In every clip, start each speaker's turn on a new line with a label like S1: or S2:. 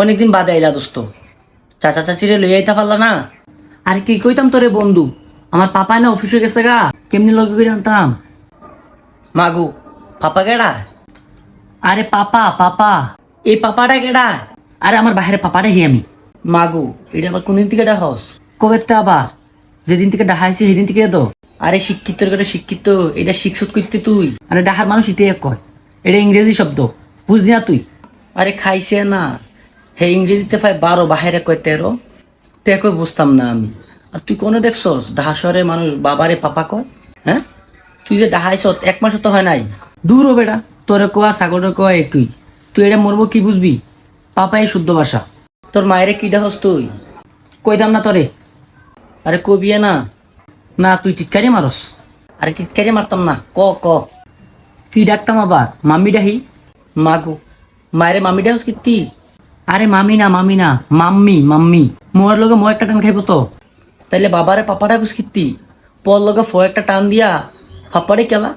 S1: অনেকদিন বাদে আইলা দোস্ত। চাচা চাচিরে লই আইতা পারলা না? আর কি কইতাম তোরে বন্ধু? আমার পাপাই না অফিসে গেছে গা। কেমনি লগে করে আনতাম? মাগু পাপা কেডা? আরে পাপা পাপা। এই পাপাটা কেডা? আরে আমার বাহিরে পাপাটা হি আমি। মাগু এটা আবার কোনদিন থেকে ডাহস? কবে তে আবার? যেদিন থেকে ডাহাইছি সেদিন থেকে তো। আরে শিক্ষিত করে শিক্ষিত এটা শিক্ষত করতে তুই। আরে ডাহার মানুষ ইতে কয়। এটা ইংরেজি শব্দ। বুঝলি না তুই। আরে খাইছে না। হে ইংরেজিতে পাই বারো, বাহিরে কয় তেরো? তে কই বুঝতাম না আমি। আর তুই কোনো দেখছস? ডাহা মানুষ বাবারে পাপা কয়? হ্যাঁ? তুই যে ডাহাইছ এক মাস তো হয় নাই। দূর ও বেটা, তোরে কোয়া সাগরের কোয়া একই তুই। এটা মরবো কি বুঝবি? পাপাই শুদ্ধ ভাষা। তোর মায়েরে কি ডাহস তুই? কইতাম না তোরে? আরে কবিয়ে না। না, তুই টিটকারি মারস। আরে টিটকারি মারতাম না, ক ক। কি ডাকতাম আবার, মাম্মি ডাহি? মাগো। মায়েরে মাম্মি ডাহস কীর্তি আরে মামি না মামি না, মাম্মি মাম্মি। মোর লগে মই একটা টান খাইব তো। তাইলে বাবারে পাপাটা গুস কীর্তি পর লগে ফ একটা টান দিয়া ফাপারে কেলা?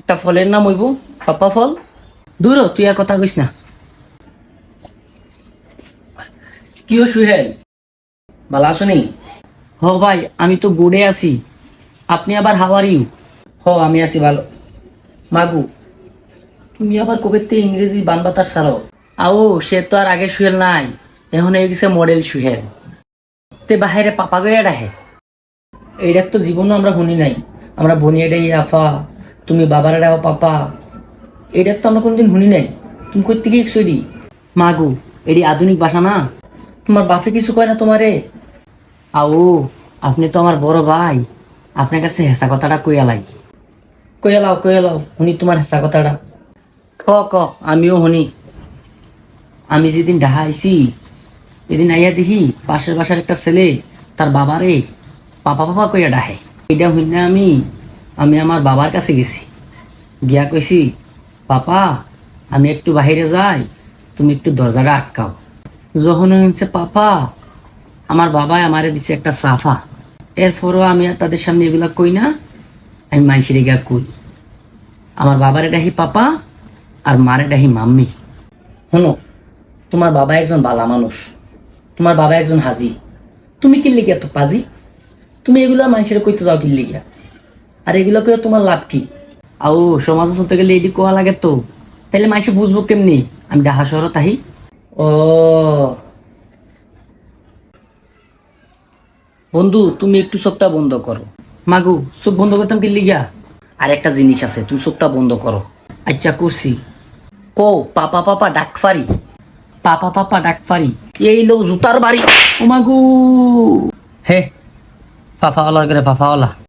S1: একটা ফলের নাম হইব ফাপা ফল। দূর তুই আর কথা কইস না। কিও সুহেল? ভালো আসনি হ ভাই, আমি তো বোর্ডে আছি। আপনি আবার হাওয়ার ইউ হ, আমি আছি ভালো। মাগু, তুমি আবার কবে ইংরেজি বানবাতার সারো আও, সে তো আর আগে সুহেল নাই। এখন হয়ে গেছে মডেল সুহেল তে বাহিরে পাপা গয়া ডাহে এইটার তো জীবনও আমরা শুনি নাই। আমরা বনিয়ে ডাই আফা, তুমি বাবার ডাও পাপা। এইটার তো আমরা কোনোদিন শুনি নাই। তুমি কই থেকে সরি মাগু এটি আধুনিক ভাষা না। তোমার বাপে কিছু কয় না তোমারে আও, আপনি তো আমার বড় ভাই। আপনার কাছে হেসা কথাটা কইয়া লাই কইয়া লাও কইয়া লাও শুনি তোমার হেসা কথাটা। ক ক, আমিও শুনি। আমি যেদিন ঢাহা আইছি এদিন আইয়া দেখি পাশের বাসার একটা ছেলে তার বাবারে পাপা পাপা কইয়া ডাহে এটা হইনা আমি আমি আমার বাবার কাছে গেছি। গিয়া কইছি, পাপা, আমি একটু বাইরে যাই, তুমি একটু দরজাটা আটকাও। যখন হচ্ছে পাপা, আমার বাবাই আমারে দিছে একটা সাফা এরপরও আমি আর তাদের সামনে এগুলা কই না, আমি মাইসির গিয়া কই। আমার বাবারে ডাহি পাপা, আর মারে ডাহি মাম্মি। শোনো তোমার বাবা একজন বালা মানুষ, তোমার বাবা একজন হাজি। তুমি কিনলি গিয়া তো পাজি? তুমি এগুলা মানুষের কইতে যাও কিনলি গিয়া আর এগুলো কইয়া তোমার লাভ কি? আও সমাজে চলতে গেলে এটি কোয়া লাগে তো। তাহলে মানুষে বুঝব কেমনি? আমি ডাহা শহর তাহি ও। বন্ধু, তুমি একটু চোখটা বন্ধ করো। মাগু, চোখ বন্ধ করতাম কিনলি গিয়া আর একটা জিনিস আছে, তুমি চোখটা বন্ধ করো। আচ্ছা করছি। কো পাপা পাপা, ডাকফারি। পাপা পাপা ডাকফারি এই লো জুতার বাড়ি। ওমাগু। মাগু হে ফাফাওয়ালার করে ফাফাওয়ালা।